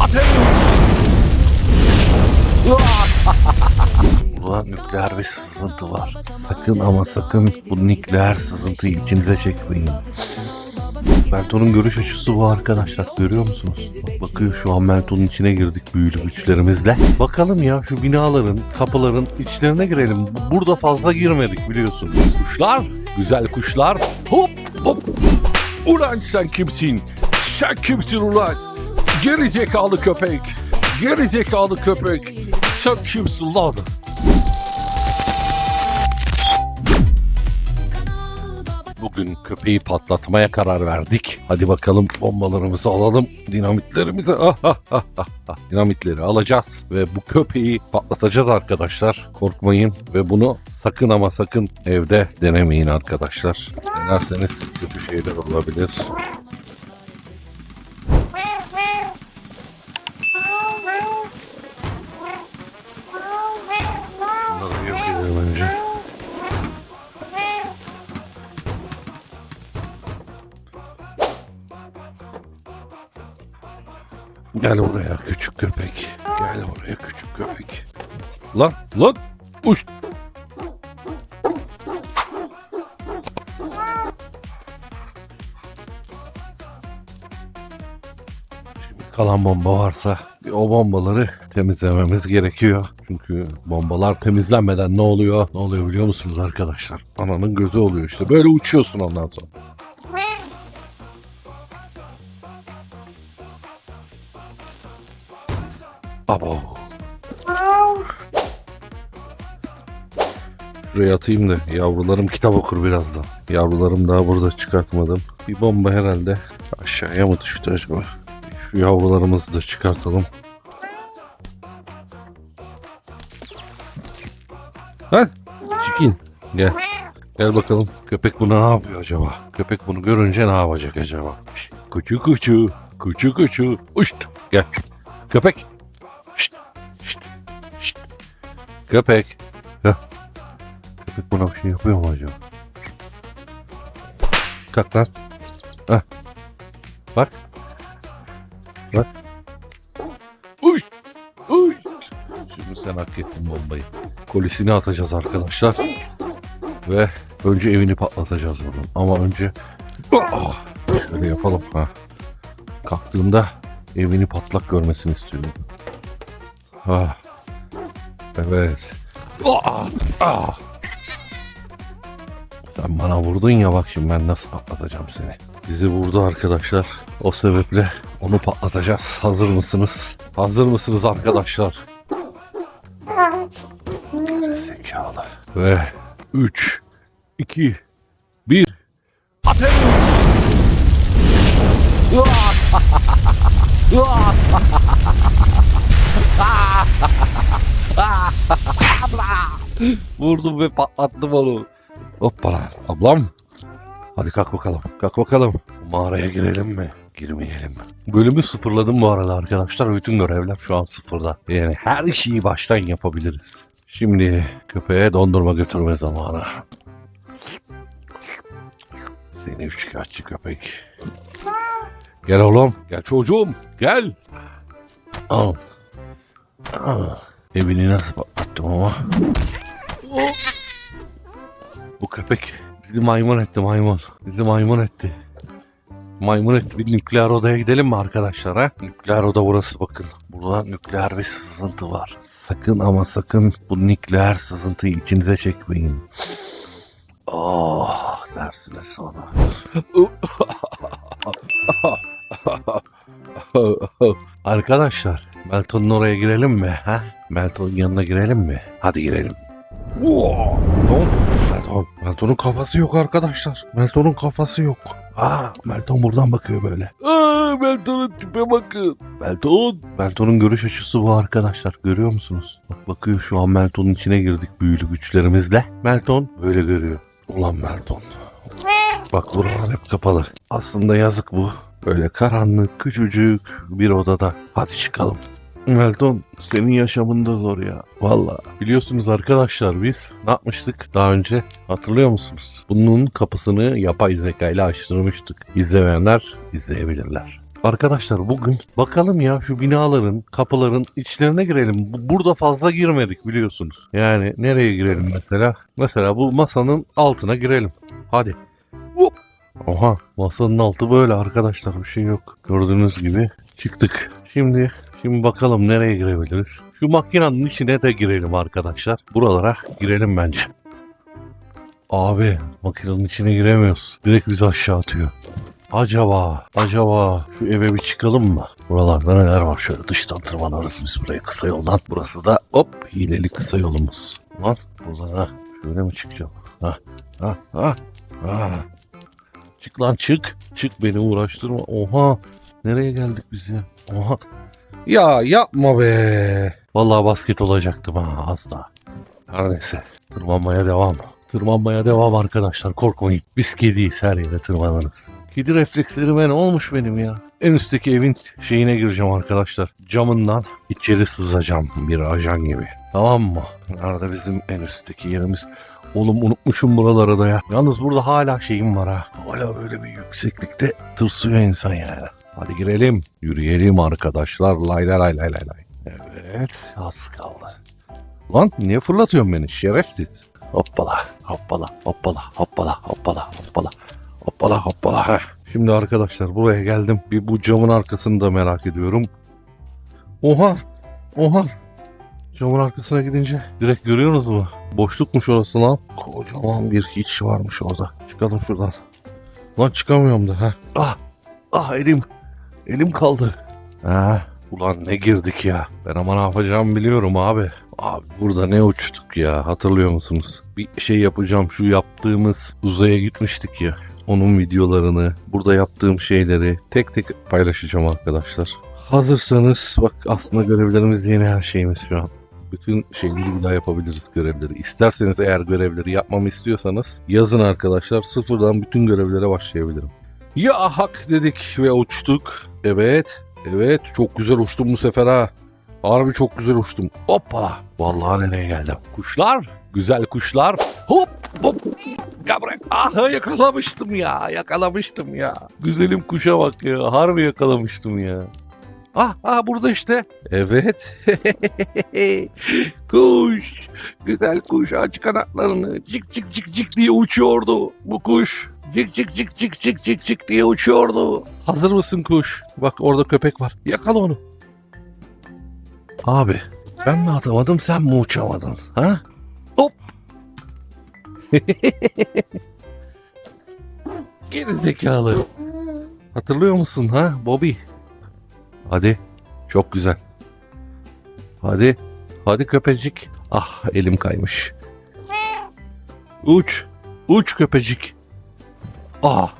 Ateş! Ulan nükleer bir sızıntı var. Sakın ama sakın bu nükleer sızıntıyı içinize çekmeyin. Melton'un görüş açısı bu arkadaşlar. Görüyor musunuz? Bak, bakıyor şu an Melton'un içine girdik büyülü güçlerimizle. Bakalım ya şu binaların, kapıların içlerine girelim. Burada fazla girmedik biliyorsun. Kuşlar, güzel kuşlar. Hop hop. Ulan sen kimsin? Sen kimsin ulan? Geri zekalı köpek. Geri zekalı köpek. Sen kimsin lan? Bugün köpeği patlatmaya karar verdik. Hadi bakalım bombalarımızı alalım. Dinamitlerimizi ah, ah, ah, dinamitleri alacağız ve bu köpeği patlatacağız arkadaşlar. Korkmayın ve bunu sakın ama sakın evde denemeyin arkadaşlar. Denerseniz kötü şeyler olabilir. Gel buraya küçük köpek. Gel buraya küçük köpek. Lan lan uç. Şimdi kalan bomba varsa o bombaları temizlememiz gerekiyor. Çünkü bombalar temizlenmeden ne oluyor? Ne oluyor biliyor musunuz arkadaşlar? Ananın gözü oluyor işte. Böyle uçuyorsun ondan sonra. Abo. Şuraya atayım da yavrularım kitap okur birazdan. Yavrularım daha burada çıkartmadım. Bir bomba herhalde aşağıya mı düştü acaba? Şu yavrularımızı da çıkartalım. Hadi çıkın. Gel. Gel bakalım köpek bunu ne yapıyor acaba? Köpek bunu görünce ne yapacak acaba? Kuçu kuçu. Kuçu kuçu. Uçt. Gel. Köpek. Köpek. Heh. Köpek buna bir şey yapıyor mu acaba? Kalk lan. Heh. Bak. Bak. Uy. Uy. Şimdi sen hak ettin bombayı. Kolisini atacağız arkadaşlar. Ve önce evini patlatacağız bunun. Ama önce Ah, şöyle yapalım. Ha. Kalktığında evini patlak görmesini istiyorum. Ah. Evet. Ah, ah. Sen bana vurdun ya bak şimdi ben nasıl patlatacağım seni. Bizi vurdu arkadaşlar. O sebeple onu patlatacağız. Hazır mısınız? Hazır mısınız arkadaşlar? Zekalı. Ve 3, 2, 1. Ateş! Vurdum ve patlattım onu. Hoppala. Ablam. Hadi kalk bakalım. Kalk bakalım. Mağaraya girelim mi? Girmeyelim? Bölümü sıfırladım bu arada arkadaşlar. Bütün görevler şu an sıfırda. Yani her şeyi baştan yapabiliriz. Şimdi köpeğe dondurma götürme zamanı. Seni üçkağıtçı köpek. Gel oğlum. Gel çocuğum. Gel. Al. Al. Evini nasıl patlattım ama. Bu köpek bizi maymun etti maymun. Bizi maymun etti. Maymun etti. Bir nükleer odaya gidelim mi arkadaşlar ha? Nükleer oda burası bakın. Burada nükleer bir sızıntı var. Sakın ama sakın bu nükleer sızıntıyı içinize çekmeyin. Oh dersiniz sonra. Arkadaşlar Melton'un oraya girelim mi? Ha? Melton'un yanına girelim mi? Hadi girelim. Wow, Melton, Melton, Melton'un kafası yok arkadaşlar. Melton'un kafası yok. Aa, Melton buradan bakıyor böyle. Aa, Melton'un tipe bakın. Melton. Melton'un görüş açısı bu arkadaşlar. Görüyor musunuz? Bak bakıyor şu an Melton'un içine girdik büyülü güçlerimizle. Melton böyle görüyor. Ulan Melton. Bak buralar hep kapalı. Aslında yazık bu. Böyle karanlık, küçücük bir odada. Hadi çıkalım. Melton senin yaşamın da zor ya. Valla. Biliyorsunuz arkadaşlar biz ne yapmıştık daha önce hatırlıyor musunuz? Bunun kapısını yapay zeka ile açtırmıştık. İzlemeyenler izleyebilirler. Arkadaşlar bugün bakalım ya şu binaların, kapıların içlerine girelim. Bu- Burada fazla girmedik biliyorsunuz. Yani nereye girelim mesela? Mesela bu masanın altına girelim. Hadi. Hop. Oha masanın altı böyle arkadaşlar bir şey yok. Gördüğünüz gibi çıktık. Şimdi şimdi bakalım nereye girebiliriz. Şu makinenin içine de girelim arkadaşlar. Buralara girelim bence. Abi makinenin içine giremiyoruz. Direkt bizi aşağı atıyor. Acaba, acaba şu eve bir çıkalım mı? Buralarda neler var? Şöyle dıştan tırmanırız biz buraya kısa yoldan. Burası da hop hileli kısa yolumuz. Lan buradan ha. Şöyle mi çıkacağım? Ha, ha, ha, ha. Çık lan çık. Çık beni uğraştırma. Oha. Nereye geldik biz ya? Oha. Ya yapma be. Vallahi basket olacaktım ha az daha. Her neyse. Tırmanmaya devam. Tırmanmaya devam arkadaşlar. Korkmayın. Biz kediyiz her yere tırmanırız. Kedi reflekslerime ne olmuş benim ya? En üstteki evin şeyine gireceğim arkadaşlar. Camından içeri sızacağım bir ajan gibi. Tamam mı? Nerede bizim en üstteki yerimiz? Oğlum unutmuşum buraları da ya. Yalnız burada hala şeyim var ha. Hala böyle bir yükseklikte tırsıyor insan yani. Hadi girelim. Yürüyelim arkadaşlar. Lay lay lay lay lay. Evet az kaldı. Lan niye fırlatıyorsun beni şerefsiz? Hoppala hoppala hoppala hoppala hoppala hoppala hoppala hoppala. Heh. Şimdi arkadaşlar buraya geldim. Bir bu camın arkasını da merak ediyorum. Oha oha. Camın arkasına gidince direkt görüyorsunuz mu? Boşlukmuş orası lan. Kocaman bir hiç varmış orada. Çıkalım şuradan. Lan çıkamıyorum da. ha. Ah ah elim. Elim kaldı. Ha, ulan ne girdik ya. Ben ama ne yapacağımı biliyorum abi. Abi burada ne uçtuk ya hatırlıyor musunuz? Bir şey yapacağım şu yaptığımız uzaya gitmiştik ya. Onun videolarını, burada yaptığım şeyleri tek tek paylaşacağım arkadaşlar. Hazırsanız bak aslında görevlerimiz yeni her şeyimiz şu an. Bütün şeyleri bir daha yapabiliriz görevleri. İsterseniz eğer görevleri yapmamı istiyorsanız yazın arkadaşlar. Sıfırdan bütün görevlere başlayabilirim. Ya hak dedik ve uçtuk. Evet. Evet çok güzel uçtum bu sefer ha. Harbi çok güzel uçtum. Hoppala. Vallahi nereye geldim. Kuşlar. Güzel kuşlar. Hop hop. Ya bırak. Ah yakalamıştım ya. Yakalamıştım ya. Güzelim kuşa bak ya. Harbi yakalamıştım ya. Ah, ah burada işte. Evet. kuş. Güzel kuş aç kanatlarını. Cik cik cik cik diye uçuyordu bu kuş. Cik cik cik cik cik cik cik diye uçuyordu. Hazır mısın kuş? Bak orada köpek var. Yakala onu. Abi ben mi atamadım sen mi uçamadın? Ha? Hop. Geri zekalı. Hatırlıyor musun ha Bobby? Hadi. Çok güzel. Hadi. Hadi köpecik. Ah elim kaymış. Uç. Uç köpecik. Ah.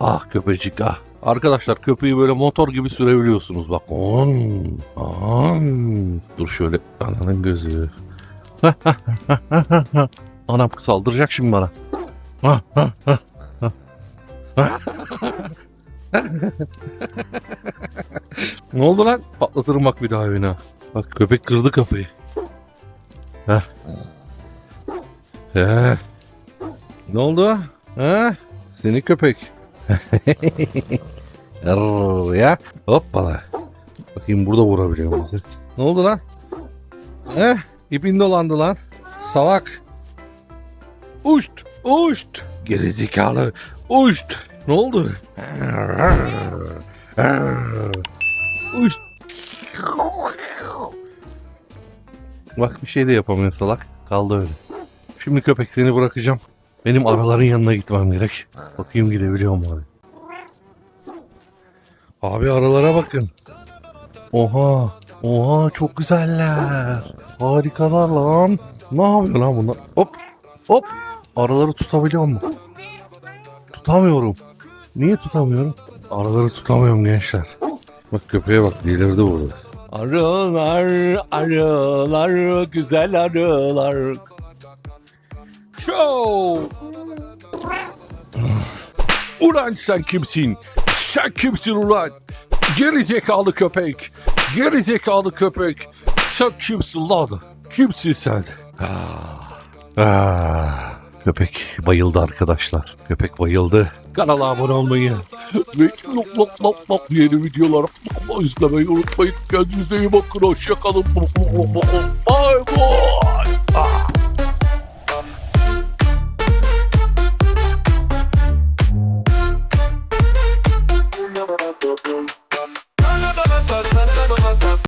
Ah köpecik ah. Arkadaşlar köpeği böyle motor gibi sürebiliyorsunuz bak. On. On. Dur şöyle ananın gözü. Anam saldıracak şimdi bana. ne oldu lan? Patlatırım bak bir daha ha. Bak köpek kırdı kafayı. Heh. Heh. Ne oldu? Ha? Seni köpek. Ya. Hoppala. Bakayım burada vurabiliyor musun? Ne oldu lan? Eh, ipin dolandı lan. Salak. Uçt, uçt. Gerizekalı. Uçt. Ne oldu? Uçt. Bak bir şey de yapamıyor salak. Kaldı öyle. Şimdi köpek seni bırakacağım. Benim araların yanına gitmem gerek. Bakayım gidebiliyor mu abi? Abi aralara bakın. Oha. Oha çok güzeller. Harikalar lan. Ne yapıyor lan bunlar? Hop. Hop. Araları tutabiliyor mu? Tutamıyorum. Niye tutamıyorum? Araları tutamıyorum gençler. Bak köpeğe bak delirdi burada. Arılar, arılar, güzel arılar. Show! Ulan sen kimsin? Sen kimsin ulan? Geri zekalı köpek. Geri zekalı köpek. Sen kimsin lan? Kimsin sen? Ah. Ah. Köpek bayıldı arkadaşlar. Köpek bayıldı. Kanala abone olmayı ve lop lop lop lop yeni videolar izlemeyi unutmayın. Kendinize iyi bakın. Hoşçakalın. Bye.